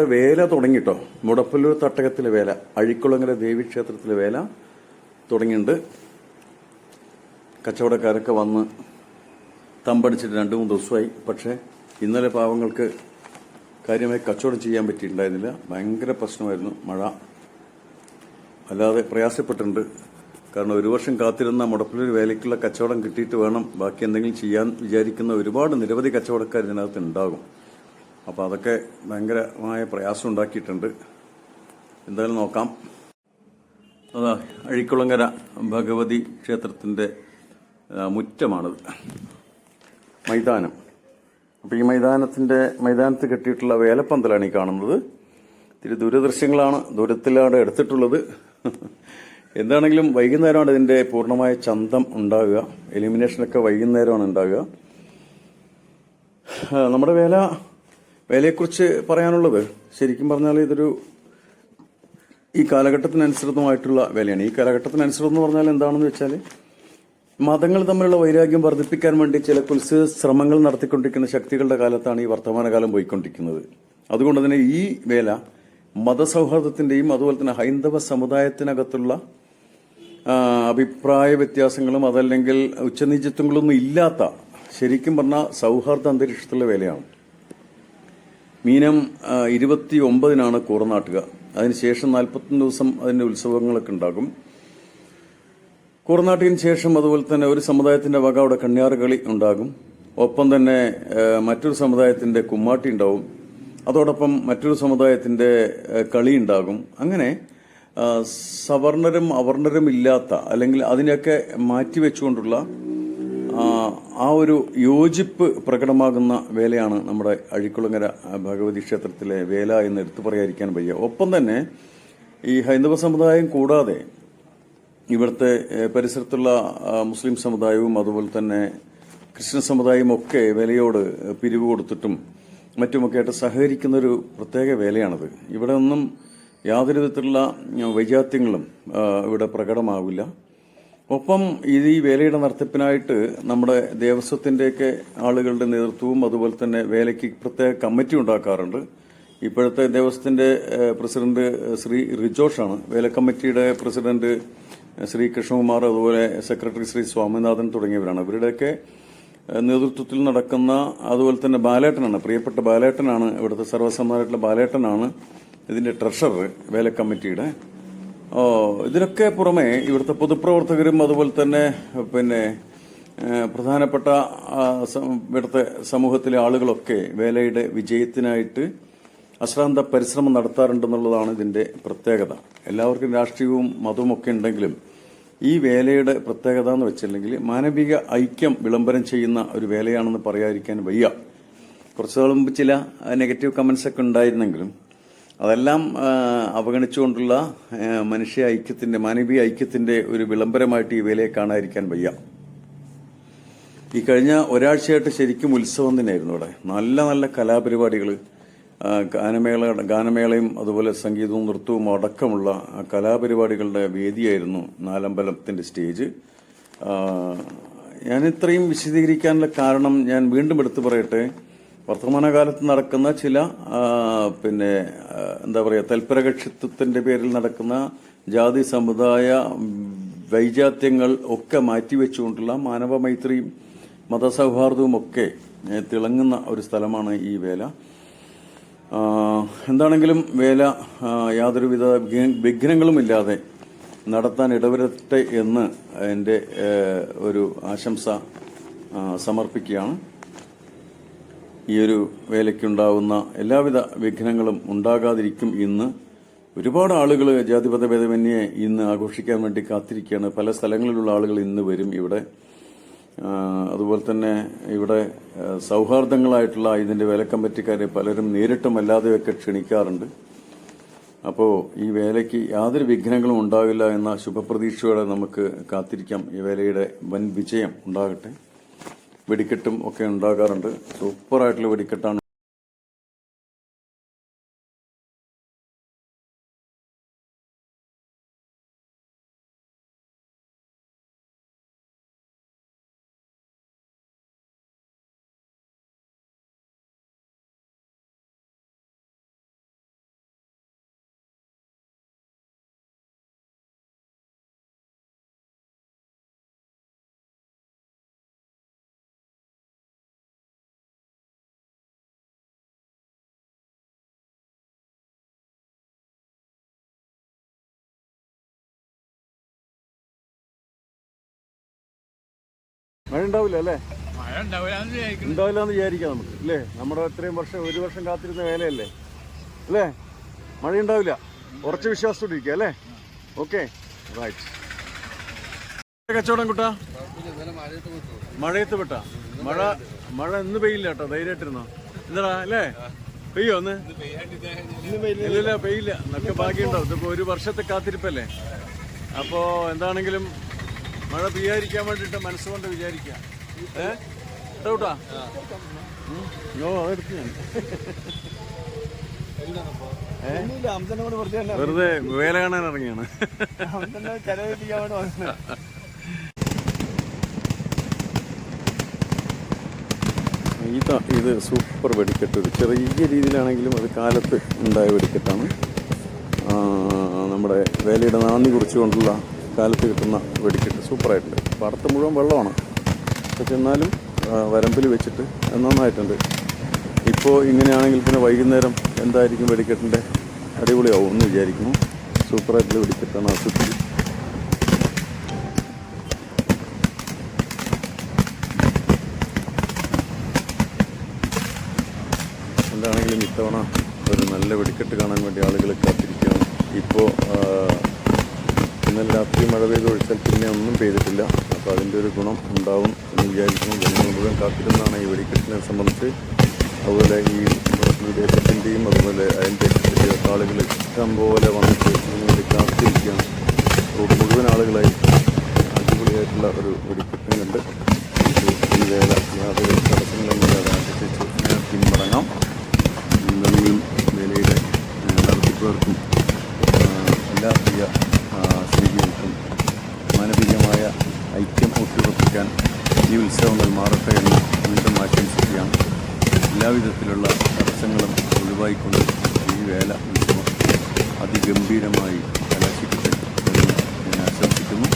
നമ്മുടെ വേല തുടങ്ങിട്ടോ? മുടപ്പല്ലൂർ തട്ടകത്തിലെ വേല അഴിക്കുളങ്ങര ദേവീക്ഷേത്രത്തിലെ വേല തുടങ്ങിയിട്ടുണ്ട് കച്ചവടക്കാരൊക്കെ വന്ന് തമ്പടിച്ചിട്ട് രണ്ടു മൂന്ന് ദിവസമായി. പക്ഷേ ഇന്നലെ പാവങ്ങൾക്ക് കാര്യമായി കച്ചവടം ചെയ്യാൻ പറ്റിയിട്ടുണ്ടായിരുന്നില്ല. ഭയങ്കര പ്രശ്നമായിരുന്നു മഴ. അല്ലാതെ പ്രയാസപ്പെട്ടിട്ടുണ്ട്. കാരണം ഒരു വർഷം കാത്തിരുന്ന മുടപ്പിലൊരു വേലയ്ക്കുള്ള കച്ചവടം കിട്ടിയിട്ട് വേണം. ബാക്കി എന്തെങ്കിലും ചെയ്യാൻ വിചാരിക്കുന്ന ഒരുപാട് നിരവധി കച്ചവടക്കാർ ഇതിനകത്ത് ഉണ്ടാകും. അപ്പോൾ അതൊക്കെ ഭയങ്കരമായ പ്രയാസം ഉണ്ടാക്കിയിട്ടുണ്ട്. എന്തായാലും നോക്കാം. അതാ അഴിക്കുളങ്ങര ഭഗവതി ക്ഷേത്രത്തിന്റെ മുറ്റമാണത്. മൈതാനം. അപ്പോൾ ഈ മൈതാനത്തിന്റെ മൈതാനത്ത് കെട്ടിയിട്ടുള്ള വേലപ്പന്തലാണ് ഈ കാണുന്നത്. ഇത്തിരി ദൂരദൃശ്യങ്ങളാണ് ദൂരത്തിലാണ് എടുത്തിട്ടുള്ളത്. എന്താണെങ്കിലും വൈകുന്നേരമാണ് ഇതിന്റെ പൂർണമായ ചന്തം ഉണ്ടാകുക. എലിമിനേഷനൊക്കെ വൈകുന്നേരമാണ് ഉണ്ടാകുക. നമ്മുടെ വേല വേലയെക്കുറിച്ച് പറയാനുള്ളത് ശരിക്കും പറഞ്ഞാൽ ഇതൊരു ഈ കാലഘട്ടത്തിനനുസൃതമായിട്ടുള്ള വിലയാണ്. ഈ കാലഘട്ടത്തിനനുസൃതം എന്ന് പറഞ്ഞാൽ എന്താണെന്ന് വെച്ചാൽ മതങ്ങൾ തമ്മിലുള്ള വൈരാഗ്യം വർദ്ധിപ്പിക്കാൻ വേണ്ടി ചില കുൽസ് ശ്രമങ്ങൾ നടത്തിക്കൊണ്ടിരിക്കുന്ന ശക്തികളുടെ കാലത്താണ് ഈ വർത്തമാനകാലം പോയിക്കൊണ്ടിരിക്കുന്നത്. അതുകൊണ്ട് തന്നെ ഈ വേല മതസൗഹാർദ്ദത്തിന്റെയും അതുപോലെ തന്നെ ഹൈന്ദവ സമുദായത്തിനകത്തുള്ള അഭിപ്രായ വ്യത്യാസങ്ങളും അതല്ലെങ്കിൽ ഉച്ചനീചത്വങ്ങളൊന്നും ഇല്ലാത്ത ശരിക്കും പറഞ്ഞാൽ സൗഹാർദ്ദ അന്തരീക്ഷത്തിലുള്ള വേലയാണ്. മീനം ഇരുപത്തി ഒമ്പതിനാണ് കൂറനാട്ടുക അതിനുശേഷം നാൽപ്പത്തൊന്ന് ദിവസം അതിന്റെ ഉത്സവങ്ങളൊക്കെ ഉണ്ടാകും. കൂറനാട്ടിന് ശേഷം അതുപോലെ തന്നെ ഒരു സമുദായത്തിന്റെ വക അവിടെ കണ്യാറ് കളി ഉണ്ടാകും. ഒപ്പം തന്നെ മറ്റൊരു സമുദായത്തിന്റെ കുമ്മാട്ടി ഉണ്ടാവും. അതോടൊപ്പം മറ്റൊരു സമുദായത്തിന്റെ കളി ഉണ്ടാകും. അങ്ങനെ സവർണരും അവർണരും ഇല്ലാത്ത അല്ലെങ്കിൽ അതിനെയൊക്കെ മാറ്റിവെച്ചുകൊണ്ടുള്ള ആ ഒരു യോജിപ്പ് പ്രകടമാകുന്ന വേലയാണ് നമ്മുടെ അഴിക്കുളങ്ങര ഭഗവതി ക്ഷേത്രത്തിലെ വേല എന്ന് എടുത്തു പറയാതിരിക്കാൻ വയ്യ. ഒപ്പം തന്നെ ഈ ഹൈന്ദവ സമുദായം കൂടാതെ ഇവിടുത്തെ പരിസരത്തുള്ള മുസ്ലിം സമുദായവും അതുപോലെ തന്നെ ക്രിസ്ത്യൻ സമുദായവും ഒക്കെ വേലയോട് പിരിവ് കൊടുത്തിട്ടും മറ്റുമൊക്കെ ആയിട്ട് സഹകരിക്കുന്ന ഒരു പ്രത്യേക വേലയാണത്. ഇവിടെ ഒന്നും യാതൊരു വിധത്തിലുള്ള വൈജാത്യങ്ങളും ഇവിടെ പ്രകടമാവില്ല. ഒപ്പം ഇത് ഈ വേലയുടെ നടത്തിപ്പിനായിട്ട് നമ്മുടെ ദേവസ്വത്തിന്റെയൊക്കെ ആളുകളുടെ നേതൃത്വവും അതുപോലെ തന്നെ വേലയ്ക്ക് പ്രത്യേക കമ്മിറ്റി ഉണ്ടാക്കാറുണ്ട്. ഇപ്പോഴത്തെ ദേവസ്വത്തിന്റെ പ്രസിഡന്റ് ശ്രീ റിജോഷാണ്. വേല കമ്മിറ്റിയുടെ പ്രസിഡന്റ് ശ്രീ കൃഷ്ണകുമാർ അതുപോലെ സെക്രട്ടറി ശ്രീ സ്വാമിനാഥൻ തുടങ്ങിയവരാണ്. ഇവരുടെയൊക്കെ നേതൃത്വത്തിൽ നടക്കുന്ന അതുപോലെ തന്നെ ബാലേട്ടനാണ്. പ്രിയപ്പെട്ട ബാലേട്ടനാണ് ഇവിടുത്തെ സർവസമ്മതമായിട്ടുള്ള ബാലേട്ടനാണ് ഇതിന്റെ ട്രഷറർ വേല കമ്മിറ്റിയുടെ. ഇതിനൊക്കെ പുറമെ ഇവിടുത്തെ പൊതുപ്രവർത്തകരും അതുപോലെ തന്നെ പിന്നെ പ്രധാനപ്പെട്ട ഇവിടുത്തെ സമൂഹത്തിലെ ആളുകളൊക്കെ വേലയുടെ വിജയത്തിനായിട്ട് അശ്രാന്ത പരിശ്രമം നടത്താറുണ്ടെന്നുള്ളതാണ് ഇതിന്റെ പ്രത്യേകത. എല്ലാവർക്കും രാഷ്ട്രീയവും മതവും ഒക്കെ ഉണ്ടെങ്കിലും ഈ വേലയുടെ പ്രത്യേകത എന്ന് വെച്ചില്ലെങ്കിൽ മാനവിക ഐക്യം വിളംബരം ചെയ്യുന്ന ഒരു വേലയാണെന്ന് പറയാതിരിക്കാൻ വയ്യ. കുറച്ചു നാൾ മുമ്പ് ചില നെഗറ്റീവ് കമന്റ്സ് ഒക്കെ ഉണ്ടായിരുന്നെങ്കിലും അതെല്ലാം അവഗണിച്ചുകൊണ്ടുള്ള മനുഷ്യ ഐക്യത്തിന്റെ മാനവീയ ഐക്യത്തിന്റെ ഒരു വിളംബരമായിട്ട് ഈ വേലയെ കാണാതിരിക്കാൻ വയ്യ. ഈ കഴിഞ്ഞ ഒരാഴ്ചയായിട്ട് ശരിക്കും ഉത്സവം തന്നെയായിരുന്നു ഇവിടെ നല്ല നല്ല കലാപരിപാടികൾ ഗാനമേള ഗാനമേളയും അതുപോലെ സംഗീതവും നൃത്തവും അടക്കമുള്ള കലാപരിപാടികളുടെ വേദിയായിരുന്നു നാലമ്പലത്തിന്റെ സ്റ്റേജ്. ഞാൻ ഇത്രയും വിശദീകരിക്കാനുള്ള കാരണം ഞാൻ വീണ്ടും എടുത്തു പറയട്ടെ. വർത്തമാനകാലത്ത് നടക്കുന്ന ചില പിന്നെ എന്താ പറയുക തൽപരകക്ഷിത്വത്തിന്റെ പേരിൽ നടക്കുന്ന ജാതി സമുദായ വൈജാത്യങ്ങൾ ഒക്കെ മാറ്റിവെച്ചുകൊണ്ടുള്ള മാനവ മൈത്രിയും മതസൗഹാർദ്ദവും ഒക്കെ തിളങ്ങുന്ന ഒരു സ്ഥലമാണ് ഈ വേല. എന്താണെങ്കിലും വേല യാതൊരുവിധ വിഘ്ന- വിഘ്നങ്ങളുമില്ലാതെ നടത്താൻ ഇടവരട്ടെ എന്ന് എന്റെ ഒരു ആശംസ സമർപ്പിക്കുകയാണ്. ഈ ഒരു വേലയ്ക്കുണ്ടാവുന്ന എല്ലാവിധ വിഘ്നങ്ങളും ഉണ്ടാകാതിരിക്കും ഇന്ന്. ഒരുപാട് ആളുകൾ ജാതിപത ഭേദമന്യെ ഇന്ന് ആഘോഷിക്കാൻ വേണ്ടി കാത്തിരിക്കുകയാണ്. പല സ്ഥലങ്ങളിലുള്ള ആളുകൾ ഇന്ന് വരും ഇവിടെ. അതുപോലെ തന്നെ ഇവിടെ സൗഹാർദ്ദങ്ങളായിട്ടുള്ള ഇതിന്റെ വേലക്കമ്പറ്റിക്കാരെ പലരും നേരിട്ടും അല്ലാതെയൊക്കെ ക്ഷണിക്കാറുണ്ട്. അപ്പോൾ ഈ വേലയ്ക്ക് യാതൊരു വിഘ്നങ്ങളും ഉണ്ടാവില്ല എന്ന ശുഭപ്രതീക്ഷയോടെ നമുക്ക് കാത്തിരിക്കാം. ഈ വേലയുടെ വൻ വിജയം ഉണ്ടാകട്ടെ. വെടിക്കെട്ടും ഒക്കെ ഉണ്ടാകാറുണ്ട്. സൂപ്പറായിട്ടുള്ള വെടിക്കെട്ടാണ് മഴ ഉണ്ടാവില്ല അല്ലേ? ഉണ്ടാവില്ല എന്ന് വിചാരിക്കാം നമുക്ക് അല്ലേ? നമ്മുടെ ഇത്രയും വർഷം ഒരു വർഷം കാത്തിരുന്ന വേലയല്ലേ? അല്ലേ? മഴ ഉണ്ടാവില്ല. ഉറച്ച വിശ്വാസത്തോടെ ഇരിക്കുക അല്ലേ? ഓക്കെ റൈറ്റ് കച്ചവടം കുട്ടാ? മഴയത്ത് പെട്ട? മഴ മഴ ഇന്ന് പെയ്യില്ല കേട്ടോ ധൈര്യമായിട്ടിരുന്നോ? എന്താടാ അല്ലേ? പെയ്യോ ഒന്ന് ഇല്ലല്ല പെയ്യില്ല. എന്നൊക്കെ ബാക്കിയുണ്ടോ ഇതിപ്പോ ഒരു വർഷത്തെ കാത്തിരിപ്പല്ലേ? അപ്പോ എന്താണെങ്കിലും മഴ പെയ്യാതിരിക്കാൻ വേണ്ടിയിട്ട് മനസ്സുകൊണ്ട് വിചാരിക്കുക. ഏ? ഓ അതെടുത്ത് ഞാൻ. വെറുതെ വേല കാണാൻ ഇറങ്ങിയാണ്. ഇതാ ഇത് സൂപ്പർ വെടിക്കെട്ട്. ഒരു ചെറിയ രീതിയിലാണെങ്കിലും അത് കാലത്ത് ഉണ്ടായ വെടിക്കെട്ടാണ്. നമ്മുടെ വേലയുടെ നാന്ദി കുറിച്ചുകൊണ്ടുള്ള കാലത്ത് കിട്ടുന്ന വെടിക്കെട്ട് സൂപ്പറായിട്ടുണ്ട്. പാടത്ത് മുഴുവൻ വെള്ളമാണ്. പക്ഷെ എന്നാലും വരമ്പിൽ വെച്ചിട്ട് നന്നായിട്ടുണ്ട്. ഇപ്പോൾ ഇങ്ങനെയാണെങ്കിൽ പിന്നെ വൈകുന്നേരം എന്തായിരിക്കും വെടിക്കെട്ടിന്റെ അടിപൊളിയാവും എന്ന് വിചാരിക്കുന്നു. സൂപ്പറായിട്ടുള്ള വെടിക്കെട്ടാണ് ആസ്വദിച്ചത് എന്താണെങ്കിലും ഇത്തവണ ഒരു നല്ല വെടിക്കെട്ട് കാണാൻ വേണ്ടി ആളുകൾ കാത്തിരിക്കുകയാണ്. ഇപ്പോൾ ഇന്നലെ രാത്രി മഴ പെയ്ത് ഒഴിച്ചാൽ പിന്നെ ഒന്നും പെയ്തിട്ടില്ല. അപ്പോൾ അതിന്റെ ഒരു ഗുണം ഉണ്ടാവും എന്ന് വിചാരിക്കുന്നു. ജനങ്ങൾ മുഴുവൻ കാത്തിരുന്നാണ് ഈ വെടിക്കെട്ടിനെ സംബന്ധിച്ച്. അതുപോലെ ഈ വിദേശത്തിന്റെയും അതുപോലെ അതിന്റെ ആളുകൾ ഇഷ്ടം പോലെ വന്നിട്ട് ഇതിനു വേണ്ടി കാത്തിരിക്കുകയാണ്. റോഡ് മുഴുവൻ ആളുകളായി അടിപൊളിയായിട്ടുള്ള ഒരു വെടിക്കെട്ടും കണ്ട് ഈ വേല യാതൊരു എല്ലാവിധത്തിലുള്ള തടസ്സങ്ങളും ഒഴിവായിക്കൊണ്ട് ഈ വേല ഉത്സവം അതിഗംഭീരമായി കലാശിക്കട്ടെ എന്ന് ഞാൻ ആശംസിക്കുന്നു.